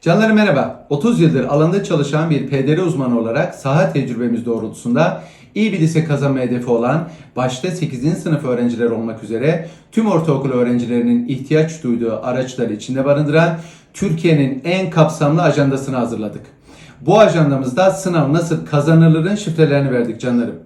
Canlarım merhaba. 30 yıldır alanda çalışan bir PDR uzmanı olarak saha tecrübemiz doğrultusunda iyi bir lise kazanma hedefi olan başta 8. sınıf öğrenciler olmak üzere tüm ortaokul öğrencilerinin ihtiyaç duyduğu araçları içinde barındıran Türkiye'nin en kapsamlı ajandasını hazırladık. Bu ajandamızda sınav nasıl kazanılırın şifrelerini verdik canlarım.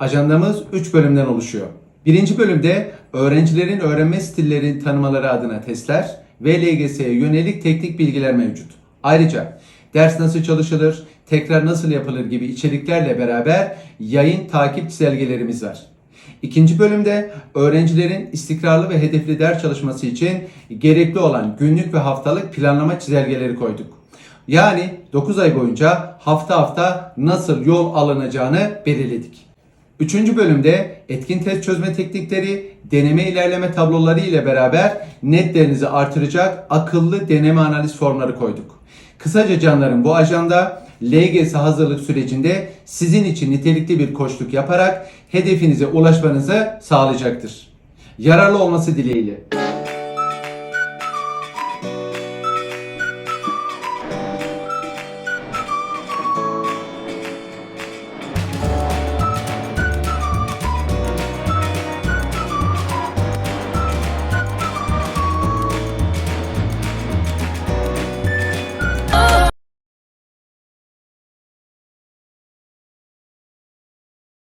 Ajandamız 3 bölümden oluşuyor. Birinci bölümde öğrencilerin öğrenme stillerini tanımaları adına testler ve LGS'ye yönelik teknik bilgiler mevcut. Ayrıca ders nasıl çalışılır, tekrar nasıl yapılır gibi içeriklerle beraber yayın takip çizelgelerimiz var. İkinci bölümde öğrencilerin istikrarlı ve hedefli ders çalışması için gerekli olan günlük ve haftalık planlama çizelgeleri koyduk. Yani 9 ay boyunca hafta hafta nasıl yol alınacağını belirledik. Üçüncü bölümde etkin test çözme teknikleri, deneme ilerleme tabloları ile beraber netlerinizi artıracak akıllı deneme analiz formları koyduk. Kısaca canlarım bu ajanda LGS hazırlık sürecinde sizin için nitelikli bir koçluk yaparak hedefinize ulaşmanızı sağlayacaktır. Yararlı olması dileğiyle.